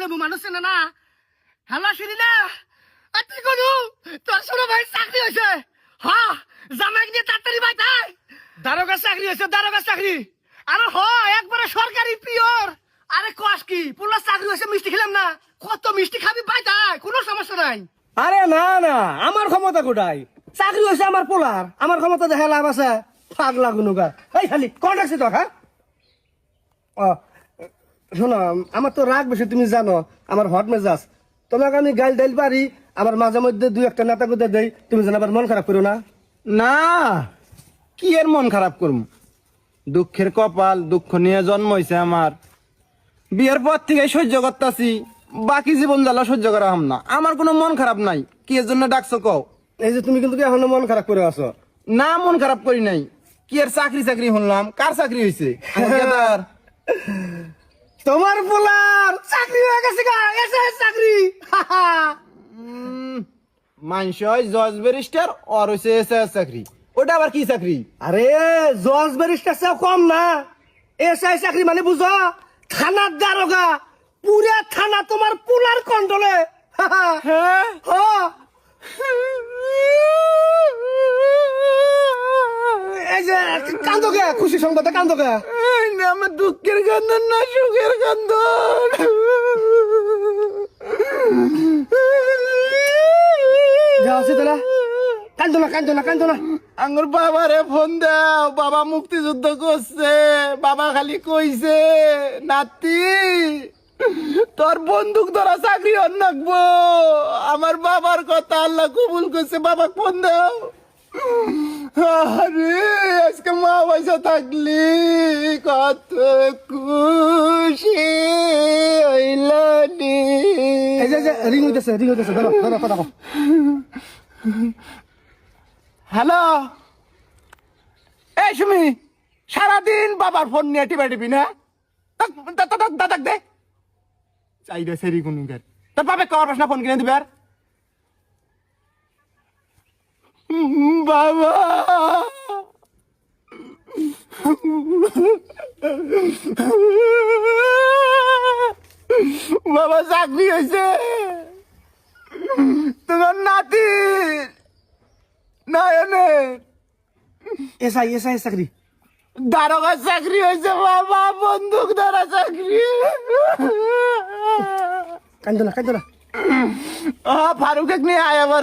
লেবু মানুষ চেনে না। হ্যালো শুনি না? তুই কোনো তোর ছোট ভাই চাকরি হয়েছে। হ জামাই নিয়ে তাড়াতাড়ি ভাই তাই দারোগা চাকরি হয়েছে দারোগা চাকরি। আরে হ একবারে সরকারি পিওর। আরে কস কি পুলার চাকরি হয়েছে মিষ্টি খেলাম না। কত মিষ্টি খাবি ভাই তাই কোনো সমস্যা নাই। আরে না না আমার ক্ষমতা কোটাই চাকরি হয়েছে আমার পোলার আমার ক্ষমতা দেখা লাভ আছে। পাগলা গুনুগা এই খালি কন রাখছি তোর হ্যাঁ? ও, শোনো আমার তো রাগ বেশি তুমি জানো আমার হট মেজাজ। তোমাকে আমি গাইল ডাইল পারি আমার মাঝে মধ্যে দুই একটা নেতা কুদে দেই তুমি যেন আবার মন খারাপ করো না। না কি এর মন খারাপ করুম? দুঃখের কপাল দুঃখ নিয়ে জন্ম হয়েছে আমার। বিয়ের পর থেকে সহ্য করতেছি বাকি জীবন জ্বালা সহ্য করা হাম না। আমার কোনো মন খারাপ নাই কি এর জন্য ডাকছো কও? এই যে তুমি কিন্তু এখনও মন খারাপ করে আছো। না মন খারাপ করি নাই। কি এর চাকরি চাকরি শুনলাম? কার চাকরি হয়েছে। তোমার পোলার চাকরি হয়ে গেছে গা এসে চাকরি। মানস হয় জজ ব্যারিস্টার আর হয়েছে এসআই চাকরি। ওটা আবার কি চাকরি? আরে জজ ব্যারিস্টার চেয়ে কম না। এসআই চাকরি মানে বুঝো? থানার দারোগা পুরা থানা তোমার পোলার কন্ট্রোলে। হ্যাঁ? এই যে কান্দো কে? খুশি সংবাদে কান্দো কে আমার দুঃখের কান্দন না সুখের কান্দন যাও সীতলা কান্দো না কান্দো না কান্দো না। আঙ্গুর বাবারে ফোন দাও বাবা মুক্তিযুদ্ধ করছে বাবা খালি কইছে নাতি তোর বন্দুক ধরা চাকরি অন নাকবো। আমার বাবার কথা আল্লাহ কবুল করছে বাবা ফোন দাও। আরে পয়সা থাকলি কত খুশি হইলানি এই যে যে রিং হইতেছে রিং হইতেছে ধরো ধরো কথা। হ্যালো? এই সুমি সারাদিন বাবার ফোন নিয়ে টিপা টিপি না? দাদাক দে চাই রে সেরি কোন তোর বাপে কবার পাস না ফোন কিনে দিবে আর? বাবা! বাবা চাকরি হয়েছে। তোমার নাতি। নয়নের। এসআই এসআই চাকরি। দারোগা চাকরি হয়েছে বাবা, বন্দুক ধরা চাকরি। কান্দো না কান্দো না। ফারুক নিয়ে আয় আবার।